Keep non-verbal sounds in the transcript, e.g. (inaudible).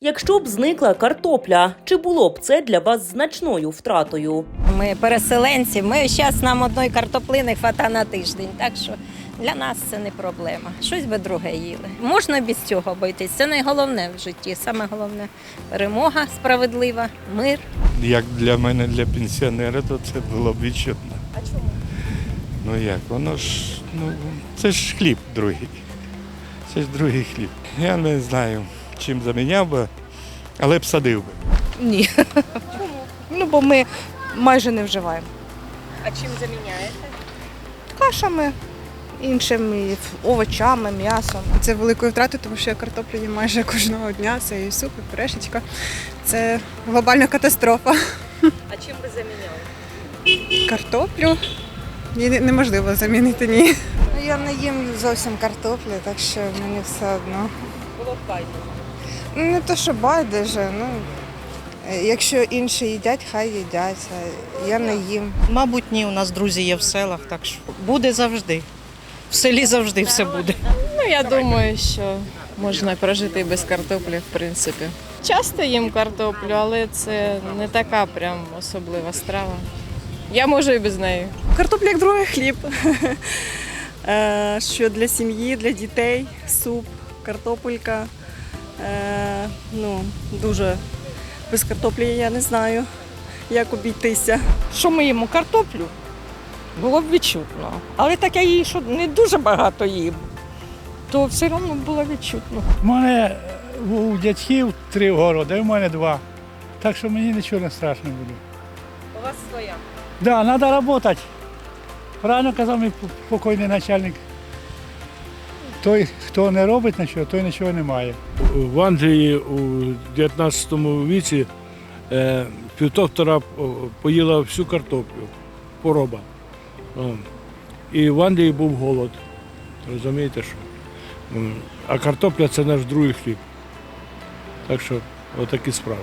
Якщо б зникла картопля, чи було б це для вас значною втратою? Ми переселенці, ми зараз нам одної картоплини хвата на тиждень, так що для нас це не проблема. Щось би друге їли. Можна без цього обійтись. Це найголовне в житті. Саме головне перемога справедлива, мир. Як для мене, для пенсіонера, то це було б відчутно. А чому? Ну як, воно ж, ну, це ж хліб другий. Це ж другий хліб. Я не знаю, чим заміняв би, але б садив би. Ні. Чому? Ну, бо ми майже не вживаємо. А чим заміняєте? Кашами, іншими овочами, м'ясом. Це великою втратою, тому що я картоплю їм майже кожного дня. Це і суп, і пюрешечка. Це глобальна катастрофа. А чим ви заміняли? Картоплю її неможливо замінити ні. Ну, Я не їм зовсім картоплі, так що мені все одно. Було б байдуже. Ну, не то, що байдуже, ну якщо інші їдять, хай їдять. а Я не їм. Мабуть, ні, у нас друзі є в селах, так що буде завжди. В селі завжди все буде. Ну, я думаю, що можна прожити і без картоплі, в принципі. Часто їм картоплю, але це не така прям особлива страва. Я можу і без неї. Картопля як другий хліб. (laughs) Е, Що для сім'ї, для дітей, суп, картопелька. Е, Ну, дуже без картоплі я не знаю, як обійтися. що ми їмо картоплю, було б відчутно. Але так я її що не дуже багато їм, то все одно було відчутно. У мене у дядьків три городи, а в мене два. Так що мені нічого не страшно буде. У вас своя. Да, треба працювати. Правильно казав мій покойний начальник. Той, хто не робить нічого, той нічого не має. В Англії у 19 віці е, півтовтора поїла всю картоплю, пороба. І в Англії був голод. Розумієте, що? А картопля це наш другий хліб. Так що отакі справи.